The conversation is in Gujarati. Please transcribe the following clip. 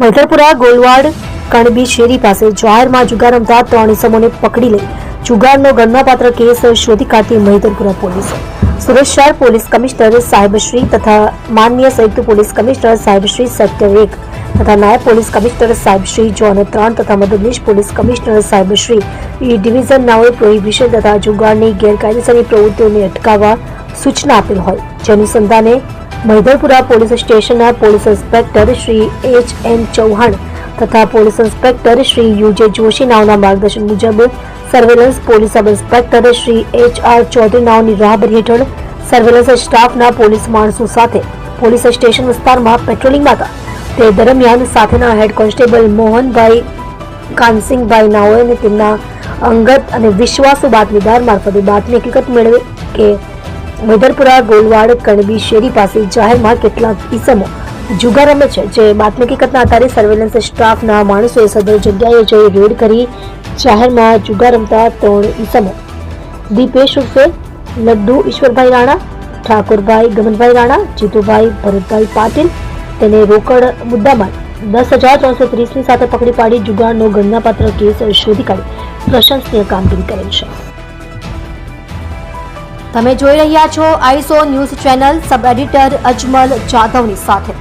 મૈદરપુરા ગોલવાડ, કણબી, શેરી પાસે જાહેરમાં જુગાર રમતા ત્રણ ઇસમોને પકડી લઈ જુગારનો ગણનાપાત્ર કેસ શોધી કાઢતી મહિધરપુરા પોલીસ. સુરત શહેર પોલીસ કમિશનર સાહેબશ્રી તથા માન્ય સંયુક્ત પોલીસ કમિશનર સાહેબશ્રી સેક્ટર એક તથા નાયબ પોલીસ કમિશનર સાહેબશ્રી જોન ત્રણ તથા મદદનીશ પોલીસ કમિશનર સાહેબશ્રી ઈ ડિવિઝન નાઓએ પ્રોહિબિશન તથા જુગારની ગેરકાયદેસરની પ્રવૃત્તિઓને અટકાવવા સૂચના આપેલ હોય. જેનું સંધાને મૈદરપુરા પોલીસ સ્ટેશનના police inspector Shri H N Chauhan તથા police inspector Shri U J Joshi નાવના માર્ગદર્શન મુજબ surveillance police sub inspector Shri H R Chaudhari નાવની રાહબરી હેઠળ સર્વેલન્સ સ્ટાફના પોલીસ માણસો સાથે પોલીસ સ્ટેશન વિસ્તારમાં પેટ્રોલિંગમાં હતા તે દરમિયાન સાથેના હેડ કોન્સ્ટેબલ મોહનભાઈ કાનસિંગભાઈ નાઓએ તેમના અંગત અને વિશ્વાસુ બાતમીદાર મારફતે બાતમી હકીકત મેળવે કે મૈદરપુરા, ગોલવાડ, કણબી, શેરી પાસે જાહેરમાં કેટલાક ઇસમો જુગાર રમે છે, જે બાતમી હકીકતના આધારે સર્વેલન્સ સ્ટાફના માણસોએ સદર જગ્યાએ જઈ રેડ કરી જાહેરમાં જુગાર રમતા ત્રણ ઇસમો દીપેશ ઉર્ફે લડ્ડુ, ઈશ્વરભાઈ રાણા, ઠાકોરભાઈ ગમનભાઈ રાણા, જીતુભાઈ ભરતભાઈ પાટીલ તેને રોકડ મુદ્દામાં દસ હજાર ત્રણસો ત્રીસની સાથે પકડી પાડી જુગારનો ગણનાપાત્ર કેસ શોધી કાઢી પ્રશંસનીય કામગીરી કરેલ છે. તમે જોઈ રહ્યા છો iso news channel sub editor Ajmal જાધવની સાથે.